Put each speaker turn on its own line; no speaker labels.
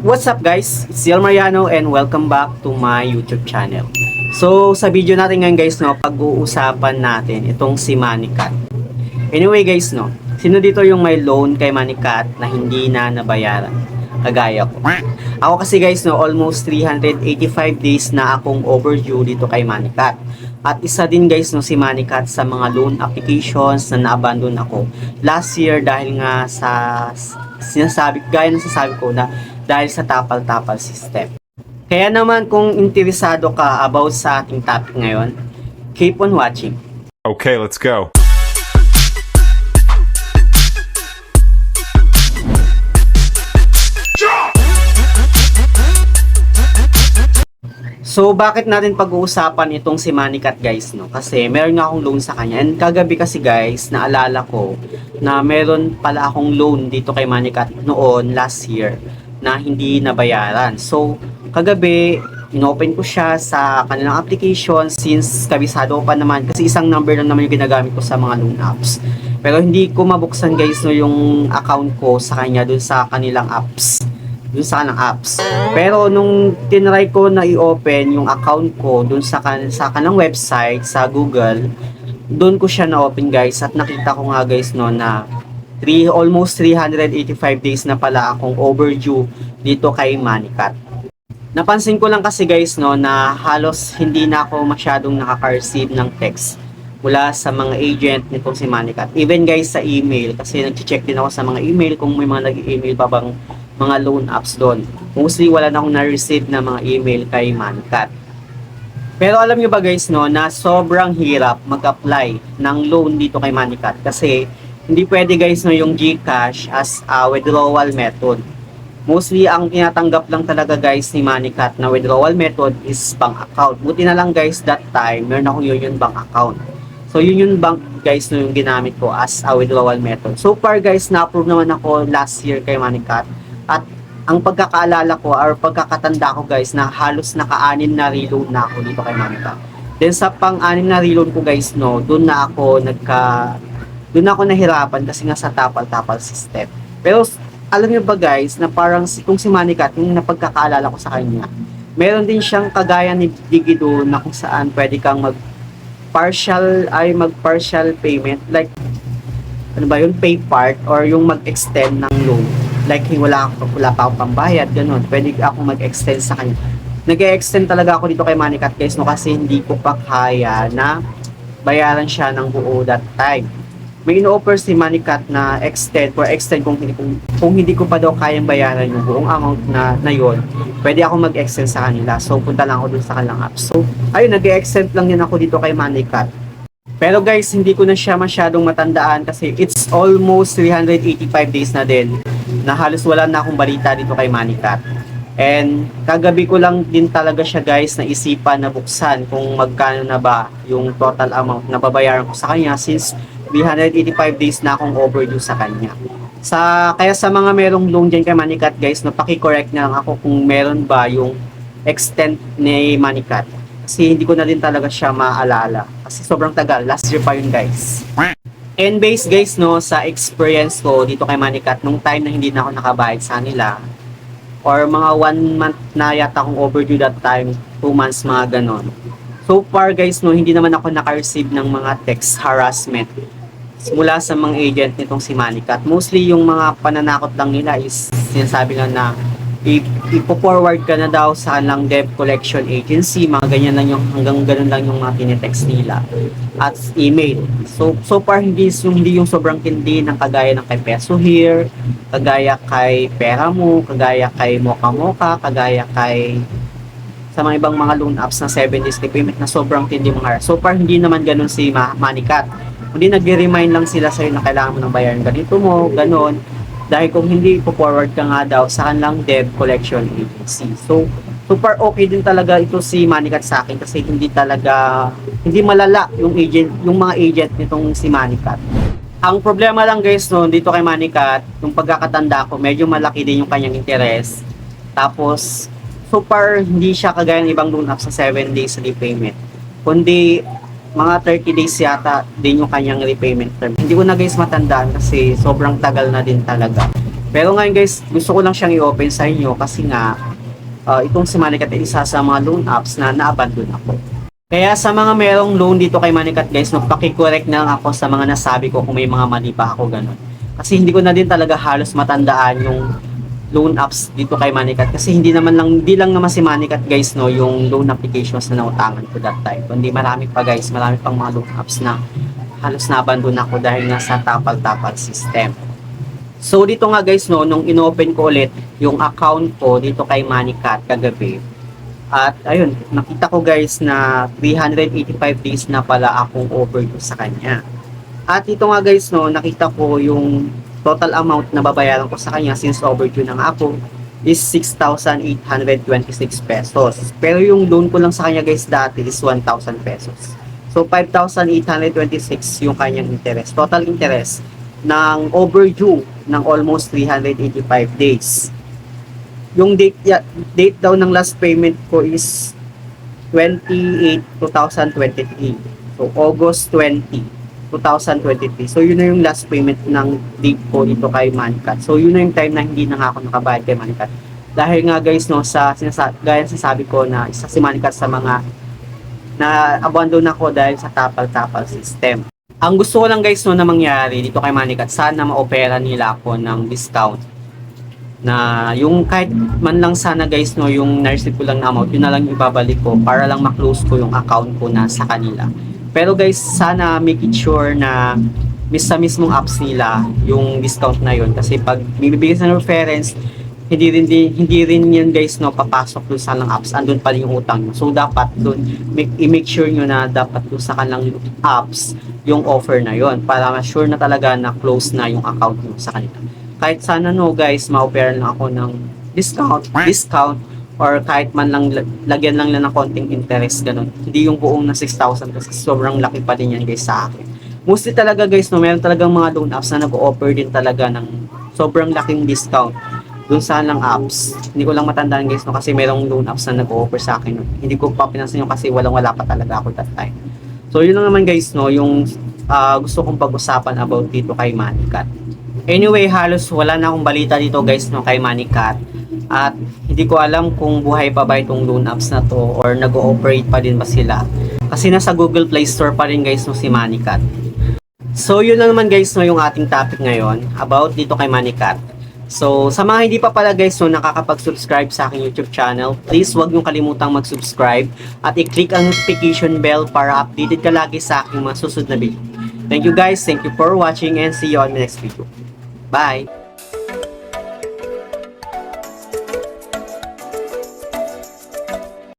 What's up guys? It's Ciel Mariano and welcome back to my YouTube channel. So sa video natin ngayon guys no, pag-uusapan natin itong si Manicat. Anyway guys no, sino dito yung may loan kay Manicat na hindi na nabayaran? Kagaya ko. Ako kasi guys no, almost 385 days na akong overdue dito kay Manicat. At isa din guys no si Manicat sa mga loan applications na na-abandon ako last year dahil nga sa sinasabi, gaya ng sasabi ko na dahil sa tapal-tapal system. Kaya naman kung interesado ka about sa ating topic ngayon, keep on watching.
Okay, let's go.
So, bakit natin pag-uusapan itong si Manicat guys, no? Kasi meron nga akong loan sa kanya. And kagabi kasi guys, naalala ko na meron pala akong loan dito kay Manicat noon last year na hindi nabayaran. So, kagabi, inopen ko siya sa kanilang application since kabisado pa naman kasi isang number lang naman yung ginagamit ko sa mga loan apps. Pero hindi ko mabuksan guys no yung account ko sa kanya dun sa kanilang apps dun sa kanang apps. Pero nung tinry ko na i-open yung account ko dun sa, kan sa kanang website, sa Google, dun ko siya na-open guys at nakita ko nga guys no na 3, almost 385 days na pala akong overdue dito kay Manicat. Napansin ko lang kasi guys no na halos hindi na ako masyadong nakaka-receive ng text mula sa mga agent nitong si Manicat. Even guys sa email kasi nag-check din ako sa mga email kung may mga nag-email pa bang mga loan apps doon. Mostly wala na akong na-receive na mga email kay Mancat. Pero alam nyo ba guys no, na sobrang hirap mag-apply ng loan dito kay Manicat kasi hindi pwede guys no yung GCash as a withdrawal method. Mostly ang tinatanggap lang talaga guys ni Manicat na withdrawal method is bank account. Buti na lang guys that time meron akong Union Bank account. So Union Bank guys no yung ginamit ko as a withdrawal method. So far guys na-approve naman ako last year kay Manicat at ang pagkakaalala ko or pagkakatanda ko guys na halos naka-anim na reload na ako dito kay Manicat. Then sa pang-anim na reload ko guys no, doon na ako nagka doon ako nahirapan kasi nga sa tapal-tapal system. Pero alam niyo ba guys na parang kung si Manicat yung napagkakaalala ko sa kanya, meron din siyang kagaya ni Digido na kung saan pwede kang mag partial ay mag partial payment like ano ba yun pay part or yung mag-extend ng loan. Like wala, wala pa akong pambayad ganun. Pwede ako mag-extend sa kanya. Nag-extend talaga ako dito kay Manicat guys no kasi hindi ko pa kaya na bayaran siya ng buo that time may ino-offer si Manicat na extend for extend kung hindi, kung, kung hindi ko pa daw kayang bayaran yung buong amount na, na yon pwede ako mag-extend sa kanila. So punta lang ako dun sa kanilang app. So ayun nag-extend lang din ako dito kay Manicat pero guys, hindi ko na siya masyadong matandaan kasi it's almost 385 days na din na halos wala na akong balita dito kay Manicat. And kagabi ko lang din talaga siya guys na isipan na buksan kung magkano na ba yung total amount na babayaran ko sa kanya since 385 days na akong overdue sa kanya. Sa kaya sa mga merong loan diyan kay Manicat guys, no paki-correct na lang ako kung meron ba yung extent ni Manicat. Kasi hindi ko na din talaga siya maalala. Kasi sobrang tagal. Last year pa yun guys. And based guys no sa experience ko dito kay Manicat nung time na hindi na ako nakabayad sa nila or mga one month na yata akong overdue that time, two months mga ganon. So far guys no, hindi naman ako naka-receive ng mga text harassment mula sa mga agent nitong si Manicat. Mostly yung mga pananakot lang nila is sinasabi lang na ipo-forward ka na daw sa kanilang debt collection agency, mga ganyan lang yung hanggang ganun lang yung mga tinetext nila at email. So so far hindi yung hindi yung sobrang tindi ng kagaya ng kay Peso Here, kagaya kay Pera Mo, kagaya kay Moka Moka, kagaya kay sa mga ibang mga loan apps na 7 days repayment na sobrang tindi mga So far hindi naman ganun si Ma- Manicat. Hindi nagre-remind lang sila sa'yo na kailangan mo ng bayaran ganito mo, ganun. Dahil kung hindi po-forward ka nga daw sa kanilang debt collection agency. So, super okay din talaga ito si Manicat sa akin kasi hindi talaga, hindi malala yung agent, yung mga agent nitong si Manicat. Ang problema lang guys no, dito kay Manicat, yung pagkakatanda ko, medyo malaki din yung kanyang interest. Tapos, super hindi siya kagaya ng ibang loan apps sa 7 days repayment. Kundi, mga 30 days yata din yung kanyang repayment term. Hindi ko na guys matandaan kasi sobrang tagal na din talaga. Pero ngayon guys, gusto ko lang siyang i-open sa inyo kasi nga uh, itong si Manicat ay isa sa mga loan apps na na-abandon ako. Kaya sa mga merong loan dito kay Manicat guys, no, pakicorrect na lang ako sa mga nasabi ko kung may mga mali pa ako ganun. Kasi hindi ko na din talaga halos matandaan yung loan apps dito kay Manicat kasi hindi naman lang hindi lang naman si Manicat guys no yung loan applications na nautangan ko that time. Kundi marami pa guys marami pang mga loan apps na halos nabandon ako dahil nga sa tapal-tapal system. So dito nga guys no nung inopen ko ulit yung account ko dito kay Manicat kagabi. At ayun nakita ko guys na 385 days na pala akong overdue sa kanya. At ito nga guys no nakita ko yung total amount na babayaran ko sa kanya since overdue na nga ako is 6,826 pesos. Pero yung loan ko lang sa kanya guys dati is 1,000 pesos. So 5,826 yung kanyang interest. Total interest ng overdue ng almost 385 days. Yung date, ya- date daw ng last payment ko is 28, 2023. So August 20. 2023. So, yun na yung last payment ng date ko dito kay Mancat. So, yun na yung time na hindi na nga ako nakabayad kay Mancat. Dahil nga guys, no, sa sinasa gaya sinasabi ko na isa si Mancat sa mga na abandon ako dahil sa tapal-tapal system. Ang gusto ko lang guys no na mangyari dito kay Manicat, sana ma-opera nila ako ng discount na yung kahit man lang sana guys no yung nurse ko lang na amount yun na lang ibabalik ko para lang ma-close ko yung account ko na sa kanila pero guys, sana make it sure na mis sa mismong apps nila yung discount na yun. Kasi pag bibigyan sa reference, hindi rin, di, hindi rin yan guys no, papasok dun sa lang apps. Andun pa rin yung utang. So dapat dun, make, i-make sure nyo na dapat dun sa kanilang apps yung offer na yon para ma-sure na talaga na close na yung account nyo sa kanila. Kahit sana no guys, ma-offer lang ako ng discount, discount or kahit man lang lagyan lang lang ng konting interest ganun. Hindi yung buong na 6,000 kasi sobrang laki pa din yan guys sa akin. Mostly talaga guys no, meron talagang mga loan apps na nag-offer din talaga ng sobrang laking discount dun sa lang apps. Hindi ko lang matandaan guys no kasi merong loan apps na nag-offer sa akin. No. Hindi ko pa pinansin kasi walang wala pa talaga ako that time. So yun lang naman guys no, yung uh, gusto kong pag-usapan about dito kay Manicat. Anyway, halos wala na akong balita dito guys no kay Manicat. At hindi ko alam kung buhay pa ba itong loan apps na to or nag-ooperate pa din ba sila. Kasi nasa Google Play Store pa rin guys no si Manicat. So yun lang naman guys no yung ating topic ngayon about dito kay Manicat. So sa mga hindi pa pala guys no nakakapag-subscribe sa aking YouTube channel, please wag niyo kalimutang mag-subscribe at i-click ang notification bell para updated ka lagi sa aking mga susunod na video. Thank you guys, thank you for watching and see you on the next video. Bye!